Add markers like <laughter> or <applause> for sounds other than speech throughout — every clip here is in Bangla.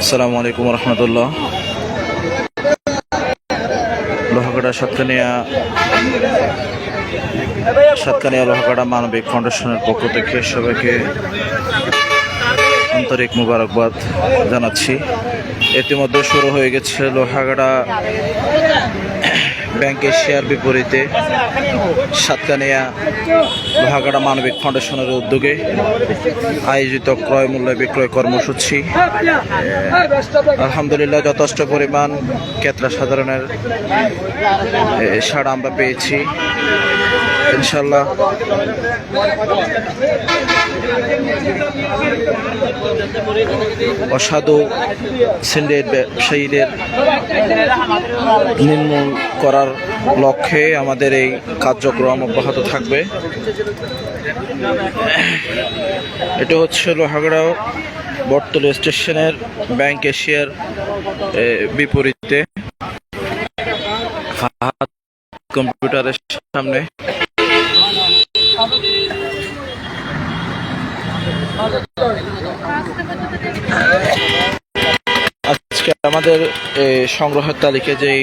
আসসালামু আলাইকুম রহমতুল্লাহ। লোহাকাটা সাতকানিয়া সাতকানিয়া লোহাকাটা মানবিক ফাউন্ডেশনের পক্ষ থেকে সবাইকে আন্তরিক মুবারকবাদ জানাচ্ছি। ইতিমধ্যে শুরু হয়ে গেছে লোহাগাড়া ব্যাংকের শেয়ার বিপরীতে সাতকানিয়া লোহাগাড়া মানবিক ফাউন্ডেশনের উদ্যোগে আয়োজিত ক্রয় মূল্য বিক্রয় কর্মসূচি। আলহামদুলিল্লাহ, যথেষ্ট পরিমাণ ক্রেতা সাধারণের সাড়া আমরা পেয়েছি। ইনশাল্লাহ অসাধু সিন্ডিকেট ব্যবসায়ীদের নির্মূল করার লক্ষ্যে আমাদের এই কার্যক্রম অব্যাহত থাকবে। এটা হচ্ছে লোহাগড়া বটতলী স্টেশনের ব্যাংক এশিয়ার বিপরীতে। কম্পিউটারের সামনে। আজকে আমাদের সংগ্রহের তালিকায় যেই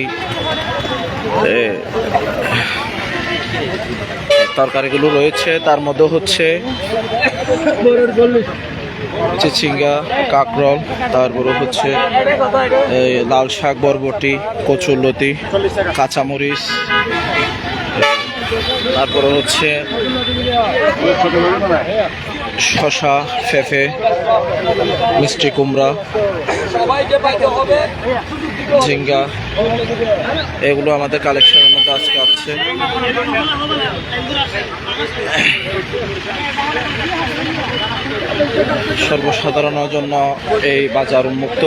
তরকারিগুলো রয়েছে, তার মধ্যে হচ্ছে চিচিঙ্গা, কাকরল, তারপরে হচ্ছে লাল শাক, বরবটি কচুরলতি কাঁচামরিচ, তারপরে হচ্ছে শশা, ফেফে, মিষ্টি কুমড়া, ঝিঙ্গা, এগুলো আমাদের কালেকশনের মধ্যে আজকে আসছে সর্বসাধারণের জন্য এই বাজার উন্মুক্ত।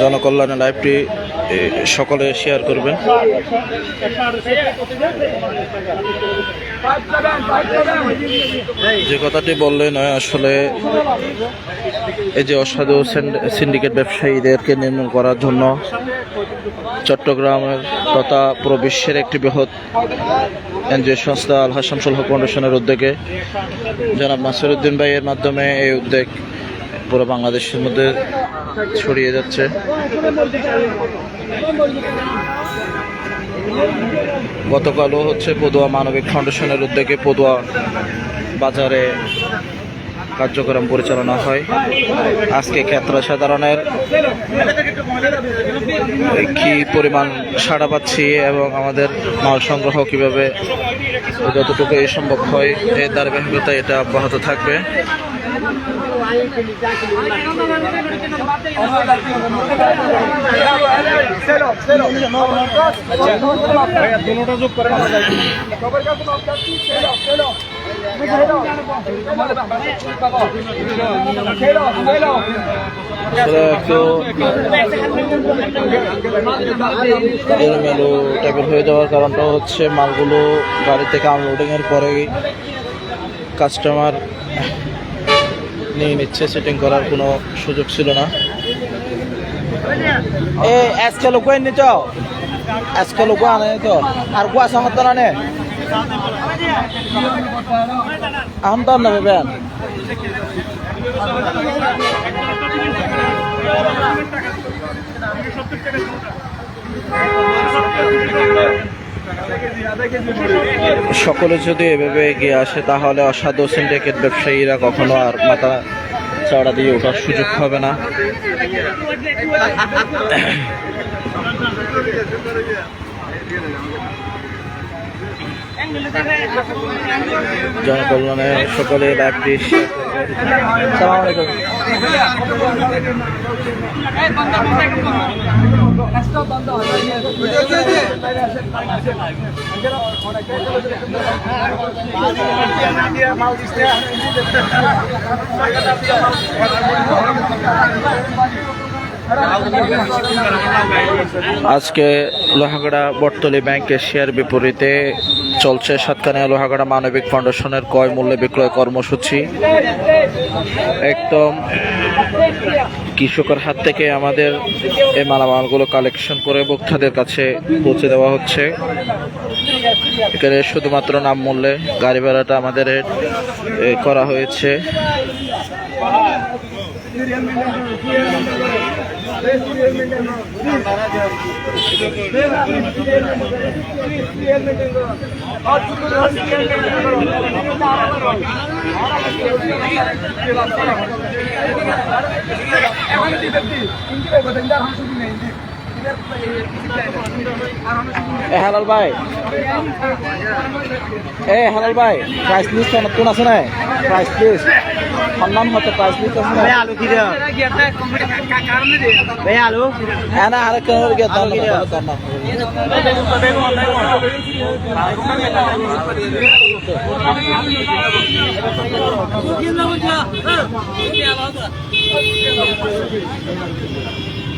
জনকল্যাণের লাইভটি সকলে শেয়ার করবেন। যে কথাটি বললে নয়, আসলে এই যে অসাধু সিন্ড- সিন্ডিকেট ব্যবসায়ীদেরকে নির্মূল করার জন্য চট্টগ্রামের তথা পুরো বিশ্বের একটি বৃহৎ এনজিও সংস্থা আল হাসামসুল হক ফাউন্ডেশনের উদ্যোগে জনাব নাসিরুদ্দিন ভাইয়ের মাধ্যমে এই উদ্যোগ পুরো বাংলাদেশের মধ্যে ছড়িয়ে যাচ্ছে। গতকালও হচ্ছে পদুয়া মানবিক ফাউন্ডেশনের উদ্যোগে পদুয়া বাজারে কার্যক্রম পরিচালনা হয়। আজকে ক্ষেত্র সাধারণের কি পরিমাণ সাড়া পাচ্ছি এবং আমাদের মাল সংগ্রহ কীভাবে যতটুকু এই সম্ভব হয়, এর ধারাবাহিকতা এটা অব্যাহত থাকবে। এলোমেলো টাইপের হয়ে যাওয়ার কারণটা হচ্ছে মালগুলো গাড়ি থেকে আনলোডিং এর পরেই কাস্টমার নিয়ে নিচ্ছে সেটিং করার কোনো সুযোগ ছিল না। এ আজকে লোক নিত আজকে লোক আনে তো? আর গুয়া সামত না? নে আম তো না বেবেন সকলে যদি এভাবে এগিয়ে আসে তাহলে অসাধু সিন্ডিকেট ব্যবসায়ীরা কখনো আর মাথা চড়া দিয়ে ওঠার সুযোগ হবে না। <laughs> জনকল্যাণে সকলে আলাইকুম আজকে লোহাগড়া বটতলি ব্যাংকের শেয়ার বিপরীতে চলছে সাতকানিয়া লোহাগড়া মানবিক ফাউন্ডেশনের ক্রয় মূল্যে বিক্রয় কর্মসূচি। একদম কৃষকের হাত থেকে আমাদের এই মালামালগুলো কালেকশন করে ভোক্তাদের কাছে পৌঁছে দেওয়া হচ্ছে। এখানে শুধুমাত্র নাম মূল্যে গাড়ি ভাড়াটা আমাদের করা হয়েছে। इंटर এ হালাল ভাই। এ হালাল ভাই প্রাইস লিস্ট নতুন আছে না প্রাইস লিস্ট সন্ধান হতে প্রাইস লিস্ট আছে না আলু কি ভাই আলু। হ্যাঁ না আরেক কেন গিয়ে দাম দাম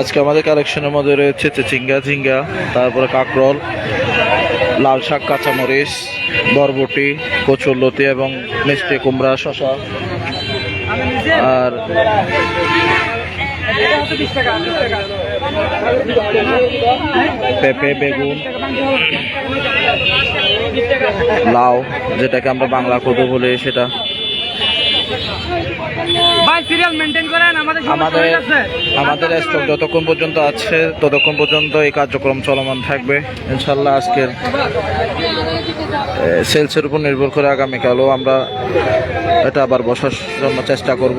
আজকে আমাদের কালেকশনের মধ্যে রয়েছে চিচিঙ্গা, ঝিঙ্গা, তারপরে কাকরল, লাল শাক, কাঁচামরিচ, বরবটি কচুরলতি এবং মিষ্টি কুমড়া শশা আর পেঁপে, বেগুন, লাউ, যেটাকে আমরা বাংলা কদু বলি সেটা। আমাদের আমাদের চলে আমাদের স্টক যতক্ষণ পর্যন্ত আছে ততক্ষণ পর্যন্ত এই কার্যক্রম চলমান থাকবে। ইনশাল্লাহ আজকের সেলসের উপর নির্ভর করে আগামীকালও আমরা এটা আবার বসার জন্য চেষ্টা করব।